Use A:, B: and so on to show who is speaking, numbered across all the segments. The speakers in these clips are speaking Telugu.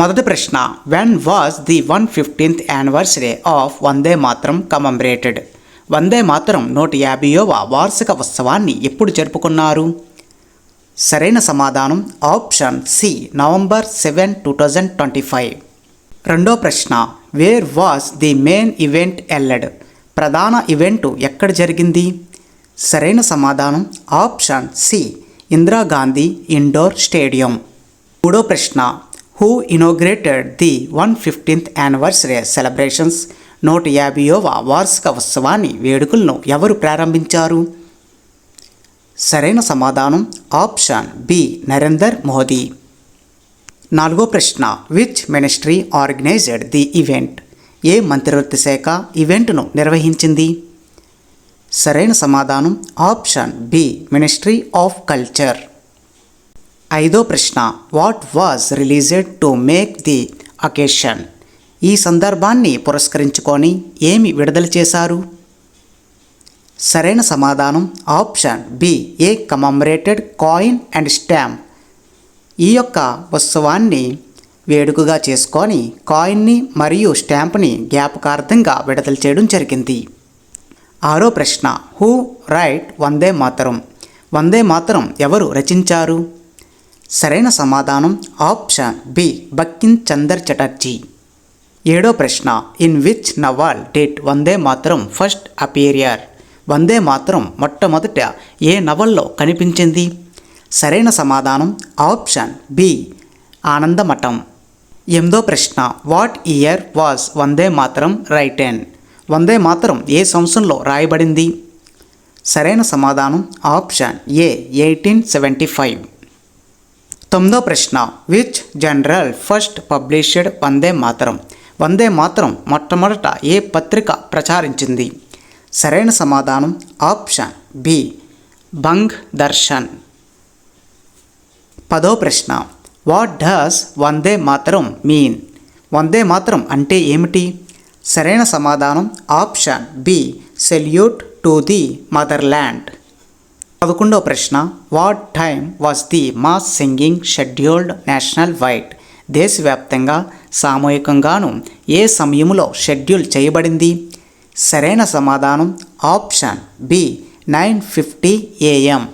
A: మొదటి ప్రశ్న when was the one fiftieth anniversary of Vande Mataram commemorated Vande మాత్రం నూట యాభైవ వార్షిక ఉత్సవాన్ని ఎప్పుడు జరుపుకున్నారు? సరైన సమాధానం option C November seven two thousand twenty five రెండో ప్రశ్న where was the main event held ప్రధాన ఈవెంట్ ఎక్కడ జరిగింది? సరైన సమాధానం option C Indira Gandhi indoor stadium. మూడో ప్రశ్న who inaugurated the one fiftieth anniversary celebrations? నూట యాభైవ వార్షిక ఉత్సవాన్ని వేడుకలను ఎవరు ప్రారంభించారు? సరైన సమాధానం ఆప్షన్ బి నరేందర్ మోదీ. నాలుగో ప్రశ్న which ministry organized the event? ఏ మంత్రిత్వ శాఖ ఈవెంట్ను నిర్వహించింది? సరైన సమాధానం option B ministry of culture. ఐదో ప్రశ్న what was released to make the occasion? ఈ సందర్భాన్ని పురస్కరించుకొని ఏమి విడుదల చేశారు? సరైన సమాధానం option B a commemorated coin and stamp. ఈ యొక్క ఉత్సవాన్ని వేడుకగా చేసుకొని కాయిన్ని మరియు స్టాంప్ని జ్ఞాపకార్థంగా విడుదల చేయడం జరిగింది. ఆరో ప్రశ్న హూ రైట్ వందే మాతరం? వందే మాతరం ఎవరు రచించారు? సరైన సమాధానం ఆప్షన్ బి బక్కిన్ చందర్ చటర్జీ. ఏడో ప్రశ్న in which novel did Vande Mataram first appear Vande Mataram మొట్టమొదట ఏ నవల్లో కనిపించింది? సరైన సమాధానం ఆప్షన్ బి ఆనందమఠం. ఎనిమిదో ప్రశ్న what year was Vande Mataram and Vande Mataram ఏ సంవత్సరంలో రాయబడింది? సరైన సమాధానం option A eighteen seventy five. తొమ్మిదో ప్రశ్న which journal first published Vande Mataram? Vande Mataram మొట్టమొదట ఏ పత్రిక ప్రచారించింది? సరైన సమాధానం ఆప్షన్ బి బంగ్ దర్శన్. పదో ప్రశ్న what does Vande Mataram mean Vande Mataram అంటే ఏమిటి? సరైన సమాధానం option B salute to the motherland పదకొండవ ప్రశ్న what time was the mass singing scheduled nationwide దేశవ్యాప్తంగా సామూహికంగాను ఏ సమయంలో షెడ్యూల్ చేయబడింది? సరైన సమాధానం option B nine fifty AM.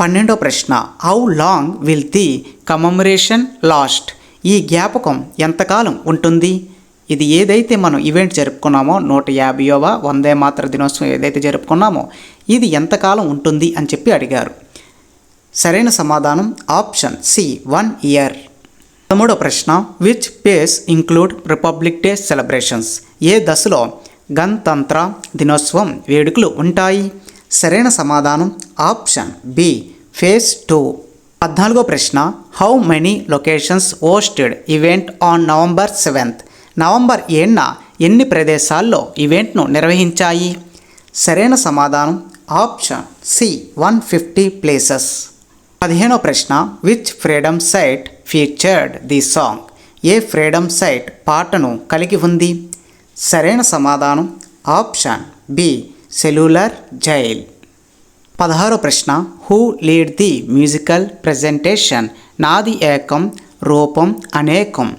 A: పన్నెండో ప్రశ్న how long will the commemoration last? ఈ జ్ఞాపకం ఎంతకాలం ఉంటుంది? ఇది ఏదైతే మనం ఈవెంట్ జరుపుకున్నామో నూట యాభైవ వందే మాత్ర దినోత్సవం ఏదైతే జరుపుకున్నామో ఇది ఎంతకాలం ఉంటుంది అని చెప్పి అడిగారు. సరైన సమాధానం ఆప్షన్ సి వన్ ఇయర్. పదమూడో ప్రశ్న which phase include republic day celebrations ఏ దశలో గణతంత్ర దినోత్సవం వేడుకలు ఉంటాయి? సరైన సమాధానం ఆప్షన్ బి ఫేజ్ టూ పద్నాలుగో ప్రశ్న how many locations hosted event on November seventh November ఏడున ఎన్ని ప్రదేశాల్లో ఈవెంట్ను నిర్వహించాయి? సరైన సమాధానం option C one fifty places. పదిహేనో ప్రశ్న which freedom site featured the song A freedom site పాటను కలిగి ఉంది? సరైన సమాధానం ఆప్షన్ బి సెల్యులర్ జైల్. పదహారో ప్రశ్న who lead the musical presentation Nadi Ekam Roopam అనేకం.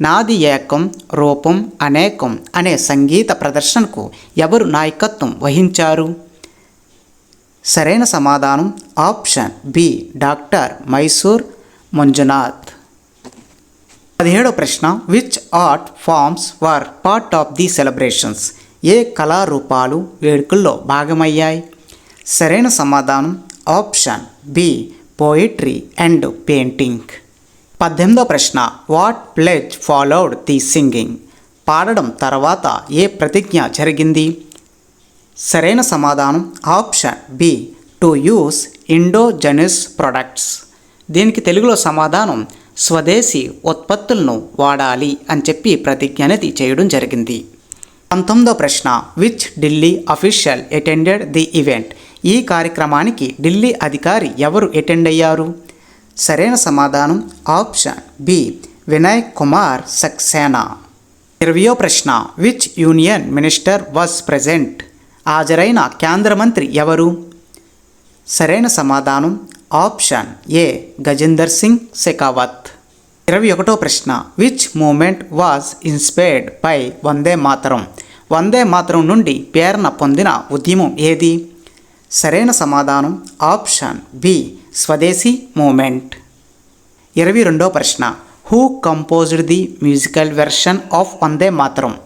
A: నాది ఏకం రూపం అనేకం అనే సంగీత ప్రదర్శనకు ఎవరు నాయకత్వం వహించారు? సరైన సమాధానం option B doctor Mysore Manjunath. పదిహేడో ప్రశ్న which art forms were part of the celebrations? ఏ కళారూపాలు వేడుకల్లో భాగమయ్యాయి? సరైన సమాధానం option B poetry and painting. పద్దెనిమిదో ప్రశ్న. What pledge followed the singing పాడడం తర్వాత ఏ ప్రతిజ్ఞ జరిగింది? సరైన సమాధానం option B to use indigenous products దీనికి తెలుగులో సమాధానం స్వదేశీ ఉత్పత్తులను వాడాలి అని చెప్పి ప్రతిజ్ఞ అనేది చేయడం జరిగింది. పంతొమ్మిదో ప్రశ్న. Which Delhi official attended the event ఈ కార్యక్రమానికి ఢిల్లీ అధికారి ఎవరు అటెండ్ అయ్యారు? సరైన సమాధానం ఆప్షన్ బి. వినయ్ కుమార్ సక్సేనా. ఇరవయో ప్రశ్న. Which union minister was present? హాజరైన కేంద్ర మంత్రి ఎవరు? సరైన సమాధానం ఆప్షన్ ఏ. గజేందర్ సింగ్ షెకావత్. ఇరవై ఒకటో ప్రశ్న. Which movement was inspired by Vande Mataram? Vande Mataram నుండి ప్రేరణ పొందిన ఉద్యమం ఏది? సరైన సమాధానం ఆప్షన్ బి. స్వదేశీ మూమెంట్. ఇరవై రెండో ప్రశ్న. Who composed the musical version of Vande Mataram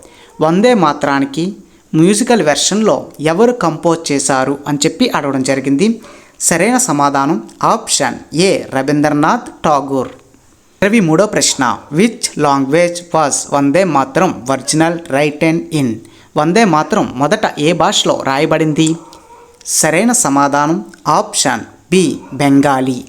A: Vande మాత్రానికి మ్యూజికల్ వెర్షన్లో ఎవరు కంపోజ్ చేశారు అని చెప్పి అడగడం జరిగింది. సరైన సమాధానం ఆప్షన్ ఏ. రవీంద్రనాథ్ ఠాగూర్. ఇరవై మూడో ప్రశ్న. Which language was Vande Mataram original write and in Vande Mataram మొదట ఏ భాషలో రాయబడింది? సరైన సమాధానం ఆప్షన్ బి బెంగాలీ.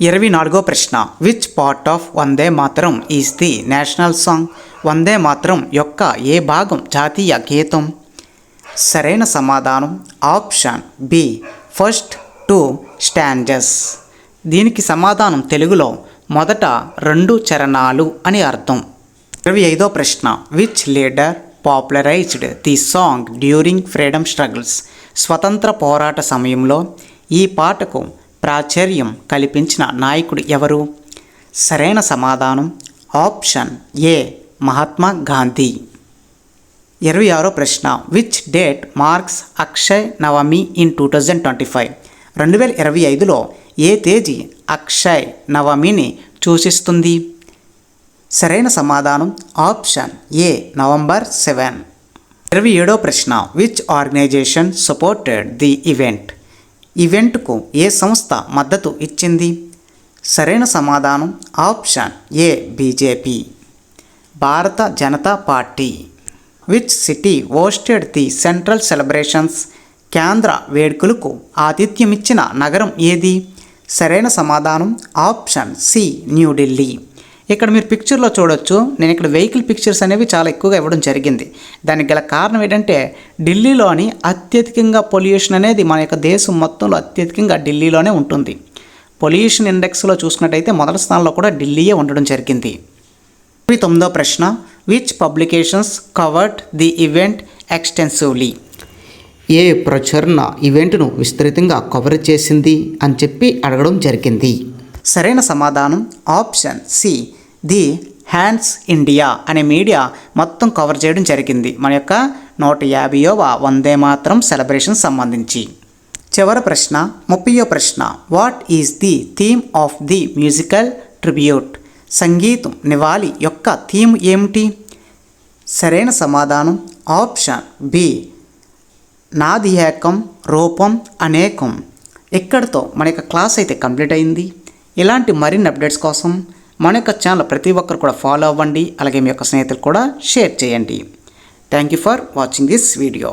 A: ఇరవై నాలుగో ప్రశ్న. Which part of Vande Mataram is the national song Vande Mataram యొక్క ఏ భాగం జాతీయ గీతం? సరైన సమాధానం option B. First two stanzas దీనికి సమాధానం తెలుగులో మొదట రెండు చరణాలు అని అర్థం. ఇరవై ఐదో ప్రశ్న. Which leader popularized the song during freedom struggles స్వతంత్ర పోరాట సమయంలో ఈ పాటకు ప్రాచుర్యం కల్పించిన నాయకుడు ఎవరు? సరైన సమాధానం ఆప్షన్ ఏ మహాత్మా గాంధీ. ఇరవై ఆరో ప్రశ్న which date marks Akshay Navami in two thousand twenty five రెండు వేల ఇరవై ఐదులో ఏ తేదీ అక్షయ్ నవమిని సూచిస్తుంది? సరైన సమాధానం ఆప్షన్ ఏ నవంబర్ సెవెన్. ఇరవై ఏడో ప్రశ్న which organization supported the event ఈవెంట్కు ఏ సంస్థ మద్దతు ఇచ్చింది? సరైన సమాధానం option A BJP. Bharatiya Janata Party. Which city hosted the central celebrations? కేంద్ర వేడుకలకు ఆతిథ్యమిచ్చిన నగరం ఏది? సరైన సమాధానం ఆప్షన్ సి న్యూఢిల్లీ ఇక్కడ మీరు పిక్చర్లో చూడొచ్చు. నేను ఇక్కడ వెహికల్ పిక్చర్స్ అనేవి చాలా ఎక్కువగా ఇవ్వడం జరిగింది. దానికి గల కారణం ఏంటంటే ఢిల్లీలోని అత్యధికంగా పొల్యూషన్ అనేది మన యొక్క దేశం మొత్తంలో అత్యధికంగా ఢిల్లీలోనే ఉంటుంది. పొల్యూషన్ ఇండెక్స్లో చూసుకున్నట్టయితే మొదటి స్థానంలో కూడా ఢిల్లీయే ఉండడం జరిగింది. ఇరవై తొమ్మిదో ప్రశ్న. Which publications covered the event extensively ఏ ప్రచురణ ఈవెంట్ను విస్తృతంగా కవర్ చేసింది అని చెప్పి అడగడం జరిగింది. సరైన సమాధానం option C the Hans India అనే మీడియా మొత్తం కవర్ చేయడం జరిగింది. మన యొక్క నూట యాభైవ వందే మాత్రం సెలబ్రేషన్ సంబంధించి. చివరి ప్రశ్న ముప్పయో ప్రశ్న. What is the theme of the musical tribute? సంగీతం నివాళి యొక్క థీమ్ ఏమిటి? సరైన సమాధానం ఆప్షన్ బి నాదిహేకం రూపం అనేకం. ఇక్కడితో మన యొక్క క్లాస్ అయితే కంప్లీట్ అయింది. ఇలాంటి మరిన్ని అప్డేట్స్ కోసం మన యొక్క ఛానల్ ప్రతి ఒక్కరు కూడా ఫాలో అవ్వండి. అలాగే మీ యొక్క స్నేహితులు కూడా షేర్ చేయండి. Thank you for watching this video